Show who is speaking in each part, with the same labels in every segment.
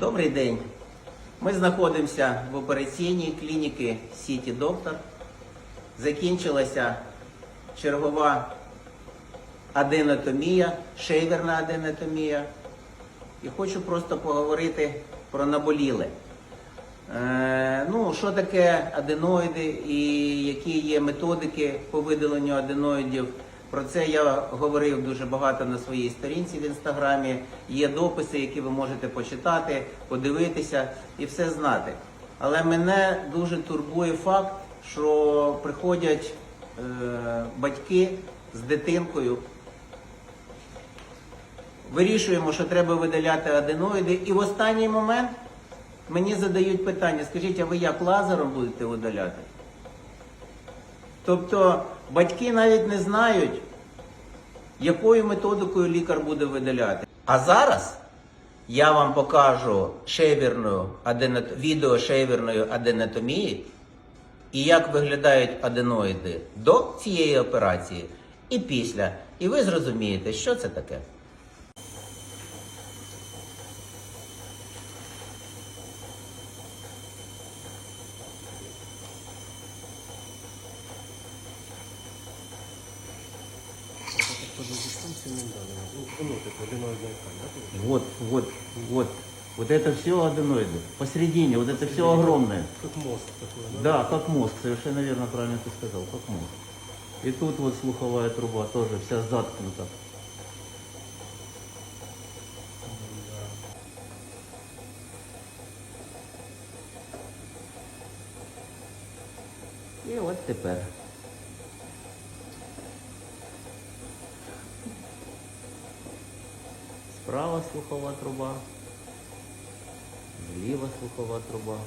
Speaker 1: Добрий день. Ми знаходимося в операційній клініки Сіті Доктор. Закінчилася чергова аденотомія, шейверна аденотомія. І хочу просто поговорити про наболіле. Е, ну, що таке аденоїди і які є методики по видаленню аденоїдів. Про це я говорив дуже багато на своїй сторінці в інстаграмі. Є дописи, які ви можете почитати, подивитися і все знати. Але мене дуже турбує факт, що приходять е, батьки з дитинкою. Вирішуємо, що треба видаляти аденоїди, і в останній момент мені задають питання: скажіть, а ви як лазером будете видаляти? Тобто батьки навіть не знають, якою методикою лікар буде видаляти. А зараз я вам покажу шейверну відео шейверної аденотомії і як виглядають аденоїди до цієї операції і після. І ви зрозумієте, що це таке. Вот, вот, вот. Вот это все аденоиды. Посередине, вот это все огромное.
Speaker 2: Как мозг такой, да?
Speaker 1: Да, как мозг, совершенно верно, правильно ты сказал, как мозг. И тут вот слуховая труба тоже вся заткнута. І от тепер. Справа слухова труба, зліва слухова труба.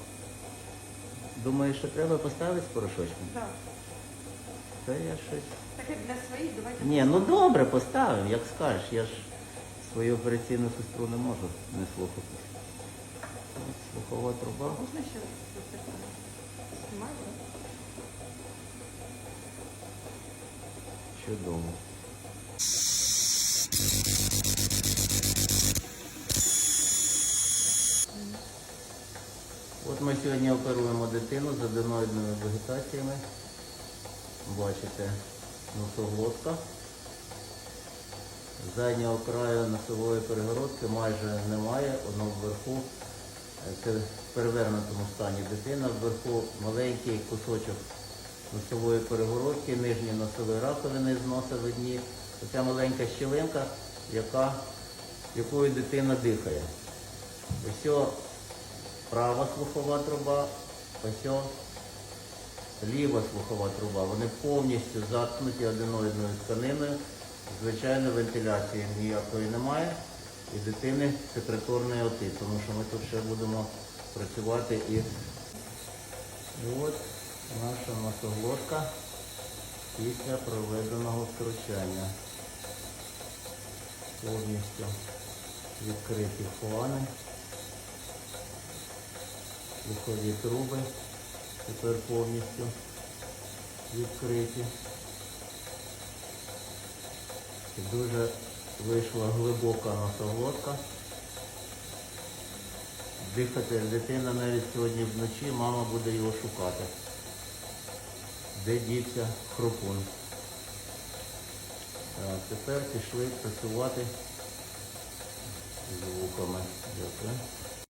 Speaker 1: Думаєш, що треба поставити з порошочком?
Speaker 3: Так.
Speaker 1: Та я щось.
Speaker 3: Так як для своїх, давайте.
Speaker 1: Ні, ну добре, поставимо, як скажеш. Я ж свою операційну сестру не можу не слухати. Слухова труба.
Speaker 3: Можна ще ось таке? Знімаю?
Speaker 1: Чудово. От ми сьогодні оперуємо дитину з аденоїдними вегетаціями. Бачите, носоглотка. Заднього краю носової перегородки майже немає, воно вверху. е, Це в перевернутому стані дитина. Вверху маленький кусочок носової перегородки, нижні носові раковини з носа видні. Оця маленька щілинка, яка, якою дитина дихає. Ось права слухова труба, ось ліва слухова труба. Вони повністю заткнуті аденоїдною тканиною. Звичайно, вентиляції ніякої немає. І дитини секреторний отит, тому що ми тут ще будемо працювати і. От наша носоглотка після проведеного втручання. Повністю відкриті фони, слухові труби тепер повністю відкриті. Дуже вийшла глибока носоглотка. Дихати дитина навіть сьогодні вночі, мама буде його шукати. Де дівся хрупун. Так, тепер пішли працювати з вухами. Дякую.